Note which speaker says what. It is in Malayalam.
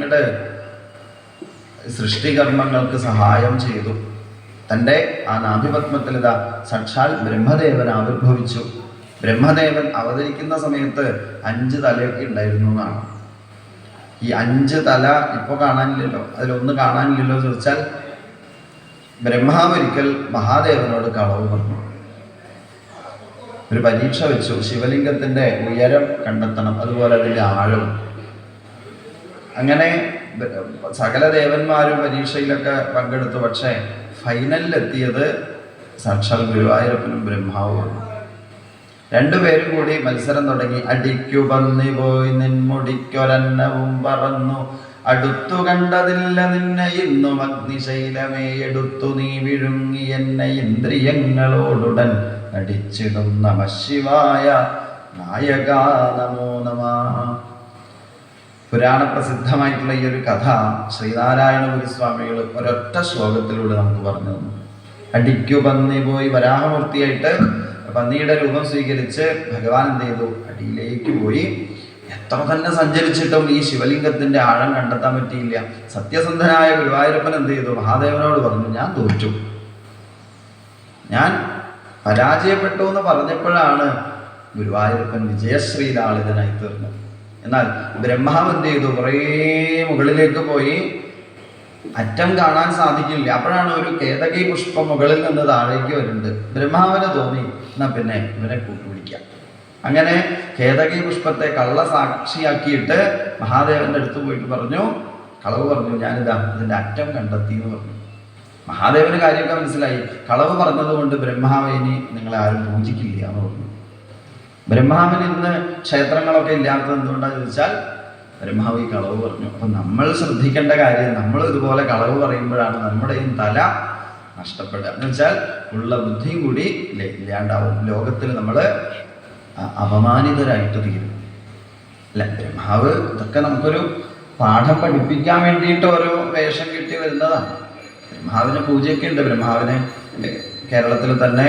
Speaker 1: പിന്നീട് സൃഷ്ടികർമ്മങ്ങൾക്ക് സഹായം ചെയ്തു. തന്റെ ആ നാഭിപത്മത്തിൽ ഇതാ സാക്ഷാൽ ബ്രഹ്മദേവൻ ആവിർഭവിച്ചു. ബ്രഹ്മദേവൻ അവതരിക്കുന്ന സമയത്ത് അഞ്ച് തലയൊക്കെ ഉണ്ടായിരുന്നു എന്നാണ്. ഈ അഞ്ച് തല ഇപ്പോൾ കാണാനില്ലല്ലോ. അതിലൊന്ന് കാണാനില്ലല്ലോ ചോദിച്ചാൽ ബ്രഹ്മാവ് ഒരിക്കൽ മഹാദേവനോട് കളവ് പറഞ്ഞു. ഒരു പരീക്ഷ വെച്ചു. ശിവലിംഗത്തിന്റെ ഉയരം കണ്ടെത്തണം. അതുപോലെ അതിന്റെ ആഴവും അങ്ങനെ സകല ദേവന്മാരും പരീക്ഷയിലൊക്കെ പങ്കെടുത്തു. പക്ഷേ ഫൈനലിലെത്തിയത് സാക്ഷാൽ ഗുരുവായൂരപ്പനും ബ്രഹ്മാവുമാണ്. രണ്ടുപേരും കൂടി മത്സരം തുടങ്ങി. അടിക്കു പന്നി പോയി നിൻമുടിക്കൊരന്നവും പറന്നു. അടുത്തു കണ്ടതില്ല നിന്നെ ഇന്നും അഗ്നിശൈലമേ എടുത്തു. നീ വിഴുങ്ങി എന്നെ ഇന്ദ്രിയങ്ങളോടുടൻ നടിച്ചിടും. നമ ശിവായ നായക നമോ നമ. പുരാണ പ്രസിദ്ധമായിട്ടുള്ള ഈ ഒരു കഥ ശ്രീനാരായണ ഗുരുസ്വാമികൾ ഒരൊറ്റ ശ്ലോകത്തിലൂടെ നമുക്ക് പറഞ്ഞു തന്നു. അടിക്കു പന്നി പോയി വരാഹമൂർത്തിയായിട്ട് പന്നിയുടെ രൂപം സ്വീകരിച്ച് ഭഗവാൻ എന്ത് ചെയ്തു? അടിയിലേക്ക് പോയി. എത്ര തന്നെ സഞ്ചരിച്ചിട്ടും ഈ ശിവലിംഗത്തിന്റെ ആഴം കണ്ടെത്താൻ പറ്റിയില്ല. സത്യസന്ധനായ ഗുരുവായൂരപ്പൻ എന്ത് ചെയ്തു? മഹാദേവനോട് പറഞ്ഞു ഞാൻ തോറ്റു. ഞാൻ പരാജയപ്പെട്ടു എന്ന് പറഞ്ഞപ്പോഴാണ് ഗുരുവായൂരപ്പൻ വിജയശ്രീലാളിതനായി തീർന്നത്. എന്നാൽ ബ്രഹ്മാവ് എന്ത് ചെയ്തു? കുറേ മുകളിലേക്ക് പോയി. അറ്റം കാണാൻ സാധിക്കില്ല. അപ്പോഴാണ് ഒരു കേതകി പുഷ്പം മുകളിൽ നിന്ന് താഴേക്ക് വരുന്നത്. ബ്രഹ്മാവിന് തോന്നി. എന്നാ പിന്നെ ഇവനെ കൂട്ടുപിടിക്കാം. അങ്ങനെ കേതകി പുഷ്പത്തെ കള്ള സാക്ഷിയാക്കിയിട്ട് മഹാദേവന്റെ അടുത്ത് പോയിട്ട് പറഞ്ഞു കളവ് പറഞ്ഞു ഞാനിതാ ഇതിന്റെ അറ്റം കണ്ടെത്തി എന്ന് പറഞ്ഞു. മഹാദേവന് കാര്യമൊക്കെ മനസ്സിലായി. കളവ് പറഞ്ഞതുകൊണ്ട് കൊണ്ട് ഇനി നിങ്ങളെ ആരും പൂജിക്കില്ല എന്ന് പറഞ്ഞു. ബ്രഹ്മാവിന് ഇന്ന് ക്ഷേത്രങ്ങളൊക്കെ ഇല്ലാത്തത് എന്തുകൊണ്ടാണെന്ന് ചോദിച്ചാൽ ബ്രഹ്മാവ് ഈ കളവ് പറഞ്ഞു. അപ്പൊ നമ്മൾ ശ്രദ്ധിക്കേണ്ട കാര്യം നമ്മൾ ഇതുപോലെ കളവ് പറയുമ്പോഴാണ് നമ്മുടെയും തല നഷ്ടപ്പെടുക. എന്ന് വെച്ചാൽ ഉള്ള ബുദ്ധിയും കൂടി ഇല്ലേ ഇല്ലാണ്ടാവും. ലോകത്തിൽ നമ്മൾ അപമാനിതരായിട്ട് തീരും. അല്ല ബ്രഹ്മാവ് ഇതൊക്കെ നമുക്കൊരു പാഠം പഠിപ്പിക്കാൻ വേണ്ടിയിട്ട് ഓരോ വേഷം കിട്ടി വരുന്നതാണ്. ബ്രഹ്മാവിന് പൂജയൊക്കെ ഉണ്ട്. ബ്രഹ്മാവിന് കേരളത്തിൽ തന്നെ